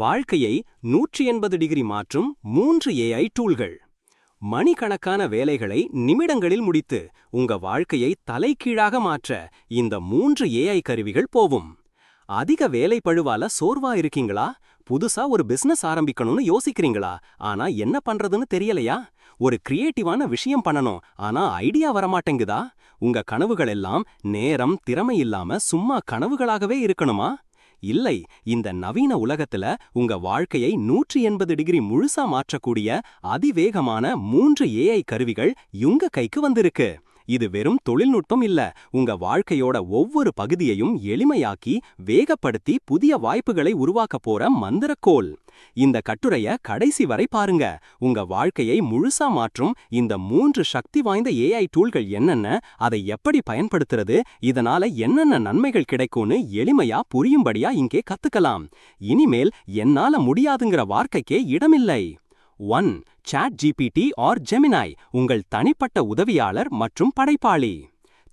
வாழ்க்கையை நூற்றி எண்பது டிகிரி மாற்றும் மூன்று ஏஐ டூல்கள் மணிக்கணக்கான வேலைகளை நிமிடங்களில் முடித்து உங்க வாழ்க்கையை தலைகீழாக மாற்ற இந்த மூன்று ஏஐ கருவிகள் போவும். அதிக வேலை பழுவால சோர்வா இருக்கீங்களா? புதுசா ஒரு பிசினஸ் ஆரம்பிக்கணும்னு யோசிக்கிறீங்களா? ஆனா என்ன பண்றதுன்னு தெரியலையா? ஒரு கிரியேட்டிவான விஷயம் பண்ணணும் ஆனா ஐடியா வரமாட்டேங்குதா? உங்க கனவுகள் எல்லாம் நேரம் திறமை இல்லாம சும்மா கனவுகளாகவே இருக்கணுமா? இல்லை இந்த நவீன உலகத்துல உங்க வாழ்க்கையை நூற்றி எண்பது டிகிரி முழுசா மாற்றக்கூடிய அதிவேகமான மூன்று ஏஐ கருவிகள் உங்க கைக்கு வந்திருக்கு. இது வெறும் தொழில்நுட்பம் இல்ல. உங்க வாழ்க்கையோட ஒவ்வொரு பகுதியையும் எளிமையாக்கி வேகப்படுத்தி புதிய வாய்ப்புகளை உருவாக்க போற மந்திரக்கோல் இந்த கட்டுரைய கடைசி வரை பாருங்க. உங்க வாழ்க்கையை முழுசா மாற்றும் இந்த மூன்று சக்தி வாய்ந்த ஏஐ டூல்கள் என்னென்ன அதை எப்படி பயன்படுத்துறது இதனால என்னென்ன நன்மைகள் கிடைக்கும்னு எளிமையா புரியும்படியா இங்கே கத்துக்கலாம். இனிமேல் என்னால முடியாதுங்கிற வார்த்தைக்கே இடமில்லை. One chat GPT or Gemini உங்கள் தனிப்பட்ட உதவியாளர் மற்றும் படைப்பாளி.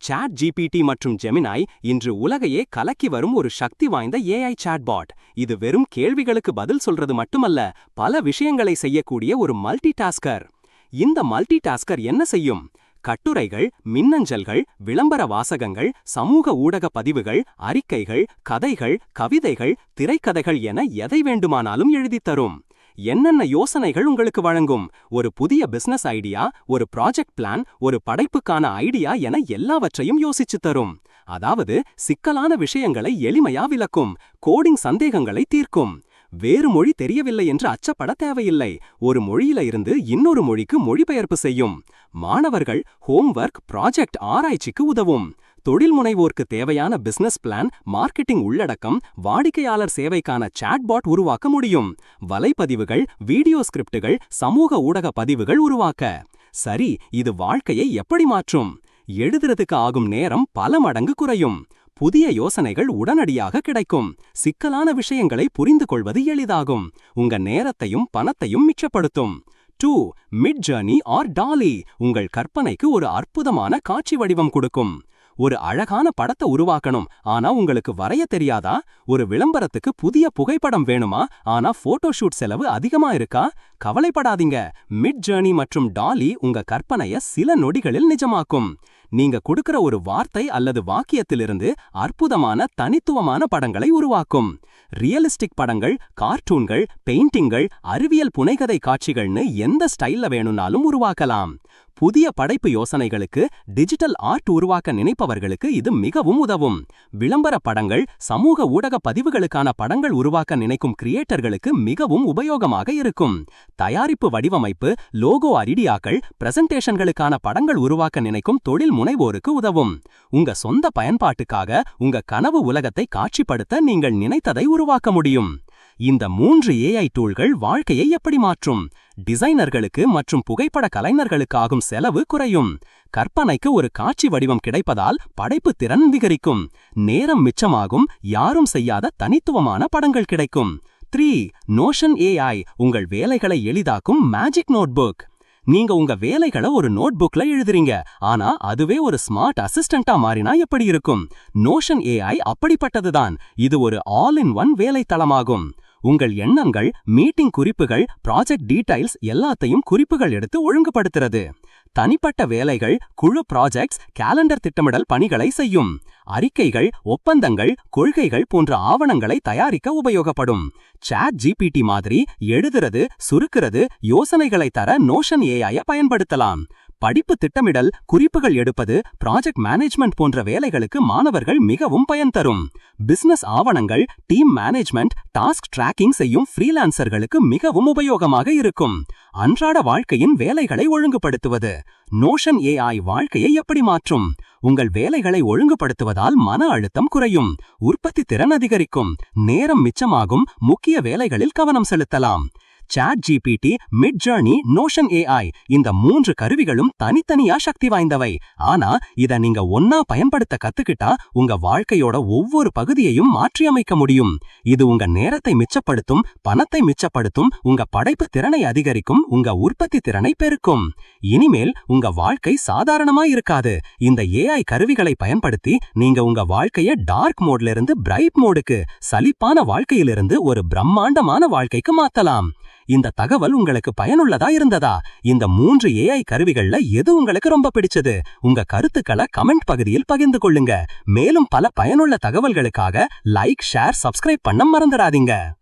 சாட் ஜிபிடி மற்றும் ஜெமினாய் இன்று உலகையே கலக்கி வரும் ஒரு சக்தி வாய்ந்த ஏஐ சாட்பாட் இது வெறும் கேள்விகளுக்கு பதில் சொல்றது மட்டுமல்ல பல விஷயங்களை செய்யக்கூடிய ஒரு மல்டி டாஸ்கர் இந்த மல்டி டாஸ்கர் என்ன செய்யும்? கட்டுரைகள் மின்னஞ்சல்கள் விளம்பர வாசகங்கள் சமூக ஊடக பதிவுகள் அறிக்கைகள் கதைகள் கவிதைகள் திரைக்கதைகள் என எதை வேண்டுமானாலும் எழுதித் தரும். என்னென்ன யோசனைகள் உங்களுக்கு வழங்கும்? ஒரு புதிய பிசினஸ் ஐடியா ஒரு ப்ராஜெக்ட் பிளான் ஒரு படைப்புக்கான ஐடியா என எல்லாவற்றையும் யோசிச்சு தரும். அதாவது சிக்கலான விஷயங்களை எளிமையா விளக்கும் கோடிங் சந்தேகங்களை தீர்க்கும். வேறு மொழி தெரியவில்லை என்று அச்சப்பட தேவையில்லை. ஒரு மொழியில இருந்து இன்னொரு மொழிக்கு மொழிபெயர்ப்பு செய்யும். மாணவர்கள் ஹோம்ஒர்க் ப்ராஜெக்ட் ஆராய்ச்சிக்கு உதவும். தொழில் முனைவோர்க்கு தேவையான பிசினஸ் பிளான் மார்க்கெட்டிங் உள்ளடக்கம் வாடிக்கையாளர் சேவைக்கான சாட்பாட் உருவாக்க முடியும். வலைப்பதிவுகள் வீடியோ ஸ்கிரிப்டுகள் சமூக ஊடக பதிவுகள் உருவாக்க. சரி இது வாழ்க்கையை எப்படி மாற்றும்? எழுதுறதுக்கு ஆகும் நேரம் பல மடங்கு குறையும். புதிய யோசனைகள் உடனடியாக கிடைக்கும். சிக்கலான விஷயங்களை புரிந்து கொள்வது எளிதாகும். உங்க நேரத்தையும் பணத்தையும் மிச்சப்படுத்தும். Two Midjourney or tally உங்கள் கற்பனைக்கு ஒரு அற்புதமான காட்சி வடிவம் கொடுக்கும். ஒரு அழகான படத்தை உருவாக்கணும். ஆனா உங்களுக்கு வரைய தெரியாதா? ஒரு விளம்பரத்துக்கு புதிய புகைப்படம் வேணுமா? ஆனா போட்டோஷூட் செலவு அதிகமா இருக்கா? கவலைப்படாதீங்க. மிட் ஜேர்னி மற்றும் டாலி உங்க கற்பனைய சில நொடிகளில் நிஜமாக்கும். நீங்க கொடுக்கிற ஒரு வார்த்தை அல்லது வாக்கியத்திலிருந்து அற்புதமான தனித்துவமான படங்களை உருவாக்கும். ரியலிஸ்டிக் படங்கள் கார்ட்டூன்கள் பெயிண்டிங்கள் அறிவியல் புனைகதை காட்சிகள்னு எந்த ஸ்டைல்ல வேணும்னாலும் உருவாக்கலாம். புதிய படைப்பு யோசனைகளுக்கு டிஜிட்டல் ஆர்ட் உருவாக்க நினைப்பவர்களுக்கு இது மிகவும் உதவும். விளம்பர படங்கள் சமூக ஊடக பதிவுகளுக்கான படங்கள் உருவாக்க நினைக்கும் கிரியேட்டர்களுக்கு மிகவும் உபயோகமாக இருக்கும். தயாரிப்பு வடிவமைப்பு லோகோ ஐடியாக்கள் பிரசன்டேஷன்களுக்கான படங்கள் உருவாக்க நினைக்கும் தொழில் முனைவோருக்கு உதவும். உங்க சொந்த பயன்பாட்டுக்காக உங்க கனவு உலகத்தை காட்சிப்படுத்த நீங்கள் நினைத்ததை உருவாக்க முடியும். இந்த மூன்று ஏஐ டூல்கள் வாழ்க்கையை எப்படி மாற்றும்? டிசைனர்களுக்கு மற்றும் புகைப்பட கலைஞர்களுக்கு ஆகும் செலவு குறையும். கற்பனைக்கு ஒரு காட்சி வடிவம் கிடைப்பதால் படைப்பு திறன் அதிகரிக்கும். நேரம் மிச்சமாகும் யாரும் செய்யாத தனித்துவமான படங்கள் கிடைக்கும். த்ரீ நோஷன் ஏஐ உங்கள் வேலைகளை எளிதாக்கும் மேஜிக் நோட்புக் நீங்க உங்க வேலைகளை ஒரு நோட்புக்ல எழுதுறீங்க ஆனா அதுவே ஒரு ஸ்மார்ட் அசிஸ்டண்டா மாறினா எப்படி இருக்கும்? நோஷன் ஏஐ அப்படிப்பட்டதுதான். இது ஒரு ஆல் இன் ஒன் வேலை தளமாகும் உங்கள் எண்ணங்கள் மீட்டிங் குறிப்புகள் ப்ராஜெக்ட் டீடைல்ஸ் எல்லாத்தையும் குறிப்புகள் எடுத்து ஒழுங்குபடுத்துறது. தனிப்பட்ட வேலைகள் குழு ப்ராஜெக்ட்ஸ் கேலண்டர் திட்டமிடல் பணிகளை செய்யும். அறிக்கைகள் ஒப்பந்தங்கள் கொள்கைகள் போன்ற ஆவணங்களை தயாரிக்க உபயோகப்படும். சாட் ஜிபிடி மாதிரி எழுதுறது சுருக்கிறது யோசனைகளை தர நோஷன் ஏஐய பயன்படுத்தலாம். படிப்பு திட்டமிடல் குறிப்புகள் எடுப்பது ப்ராஜெக்ட் மேனேஜ்மெண்ட் போன்ற வேலைகளுக்கு மாணவர்கள் மிகவும் பயன் தரும். பிசினஸ் ஆவணங்கள் டீம் மேனேஜ்மெண்ட் டாஸ்க் ட்ராக்கிங் செய்யும் ஃப்ரீலான்சர்களுக்கு மிகவும் உபயோகமாக இருக்கும். அன்றாட வாழ்க்கையின் வேலைகளை ஒழுங்குபடுத்துவது. நோஷன் ஏஐ வாழ்க்கையை எப்படி மாற்றும்? உங்கள் வேலைகளை ஒழுங்குபடுத்துவதால் மன அழுத்தம் குறையும். உற்பத்தி திறன் அதிகரிக்கும். நேரம் மிச்சமாகும். முக்கிய வேலைகளில் கவனம் செலுத்தலாம். Chat GPT Midjourney Notion AI இந்த மூன்று கருவிகளும் தனித்தனியா சக்தி வாய்ந்தவை. ஆனா இத நீங்க ஒன்னா பயன்படுத்த கத்துக்கிட்டா உங்க வாழ்க்கையோட ஒவ்வொரு பகுதியையும் மாற்றியமைக்க முடியும். இது உங்க நேரத்தை மிச்சப்படுத்தும் பணத்தை மிச்சப்படுத்தும் உங்க படைப்பு திறனை அதிகரிக்கும் உங்க உற்பத்தி திறனை பெருக்கும். இனிமேல் உங்க வாழ்க்கை சாதாரணமா இருக்காது. இந்த ஏஐ கருவிகளை பயன்படுத்தி நீங்க உங்க வாழ்க்கைய டார்க் மோட்ல இருந்து பிரைட் மோடுக்கு சலிப்பான வாழ்க்கையிலிருந்து ஒரு பிரம்மாண்டமான வாழ்க்கைக்கு மாத்தலாம். இந்த தகவல் உங்களுக்கு பயனுள்ளதா இருந்ததா? இந்த மூன்று ஏஐ கருவிகள்ல எது உங்களுக்கு ரொம்ப பிடிச்சது? உங்க கருத்துக்களை கமெண்ட் பகுதியில் பகிர்ந்து கொள்ளுங்க. மேலும் பல பயனுள்ள தகவல்களுக்காக லைக் ஷேர் சப்ஸ்கிரைப் பண்ண மறந்துடாதீங்க.